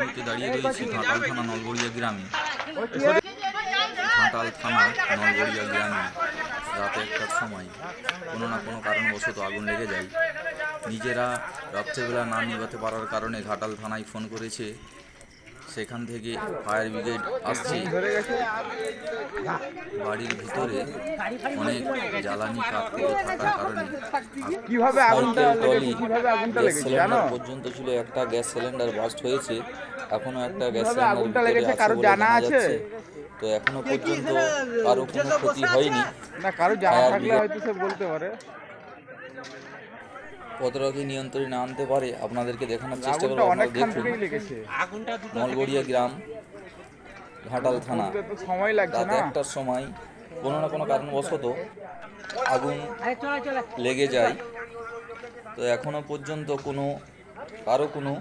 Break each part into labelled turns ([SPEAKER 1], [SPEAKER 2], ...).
[SPEAKER 1] মুহূর্তে দাঁড়িয়ে রয়েছে ঘাটাল থানা নলগড়িয়া গ্রামে। ঘাটাল থানা নলগড়িয়া গ্রামে রাত একটার সময় কোনো না কোনো কারণবশত আগুন লেগে যায়। নিজেরা রাত্রেবেলা না নিভাতে পারার কারণে ঘাটাল থানায় ফোন করেছে সেখান থেকে ফায়ার ব্রিগেড আসছে। বাড়ির ভিতরে অনেক জ্বালানি কাঠ থাকার কারণে
[SPEAKER 2] কীভাবে আগুনটা
[SPEAKER 1] সাইকেল ট্রলি
[SPEAKER 2] লেগেছে কীভাবে আগুনটা লেগেছে জানো?
[SPEAKER 1] পর্যন্ত ছিল একটা গ্যাস সিলিন্ডার বাস্ট হয়েছে এখনও একটা গ্যাস সিলিন্ডার
[SPEAKER 2] আগুনটা লেগেছে
[SPEAKER 1] আছে কারও
[SPEAKER 2] জানা
[SPEAKER 1] জানা
[SPEAKER 2] আছে?
[SPEAKER 1] তো এখনও পর্যন্ত কারও কোনো ক্ষতি হয়নি।
[SPEAKER 2] না কারও জানা থাকলে হয়তো সে বলতে পারে।
[SPEAKER 1] কতটা কি নিয়ন্ত্রণে আনতে পারে আপনাদেরকে দেখানোর চেষ্টা করব আপনারা দেখুন। নলগড়িয়া গ্রাম ঘাটাল থানা। রাত একটার সময় কোনো না কোনো কারণবশত আগুন লেগে যায়। তো এখনও পর্যন্ত কোনো কারও কোনো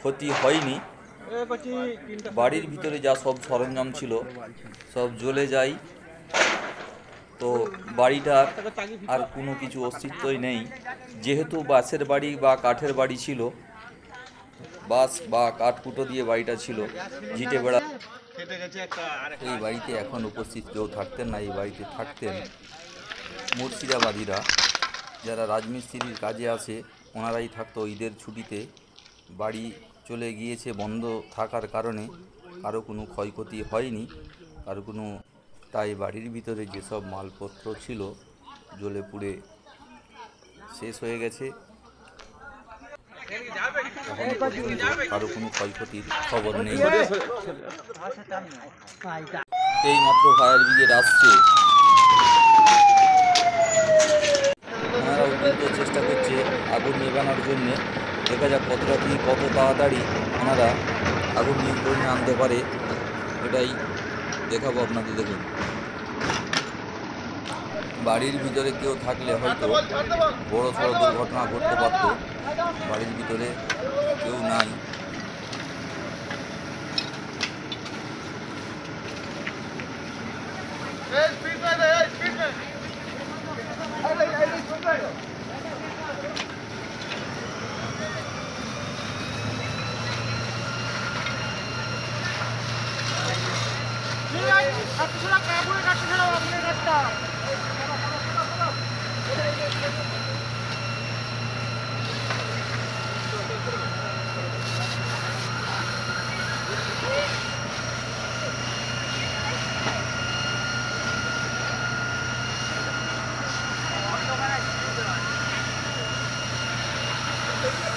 [SPEAKER 1] ক্ষতি হয়নি। বাড়ির ভিতরে যা সব সরঞ্জাম ছিল সব জ্বলে যায়। তো বাড়িটার আর কোনো কিছু অস্তিত্বই নেই। যেহেতু বাঁশের বাড়ি বা কাঠের বাড়ি ছিল, বাঁশ বা কাঠ কুটো দিয়ে বাড়িটা ছিল জিটে বেড়া এই বাড়িতে এখন উপস্থিত কেউ থাকতেন না, এই বাড়িতে থাকতেন মুর্শিদাবাদীরা। যারা রাজমিস্ত্রির কাজে আসে ওনারাই থাকতো ঈদের ছুটিতে। বাড়ি চলে গিয়েছে বন্ধ থাকার কারণে কারও কোনো ক্ষয়ক্ষতি হয়নি, কারও কোনো তাই বাড়ির ভিতরে যেসব মালপত্র ছিল, জ্বলে পুড়ে শেষ হয়ে গেছে। কারও কোনো ক্ষয়ক্ষতির খবর নেই। এই মাত্র ফায়ার ব্রিগেড আসছে। চেষ্টা করছে আগুন নেভানোর জন্যে। দেখা যাক কতটা কি, কত তাড়াতাড়ি ওনারা আগুন নিয়ন্ত্রণে আনতে পারে। এটাই দেখাবো আপনাদের দেখুন। বাড়ির ভিতরে কেউ থাকলে হয়তো বড় সড়ো দুর্ঘটনা ঘটতে পারত বাড়ির ভিতরে কেউ নাই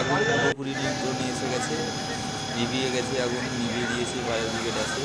[SPEAKER 1] আগুন পুরোপুরি নিয়ন্ত্রণে এসে গেছে নিভিয়ে গেছে আগুন নিভিয়ে দিয়েছে ফায়ার ব্রিগেড আছে।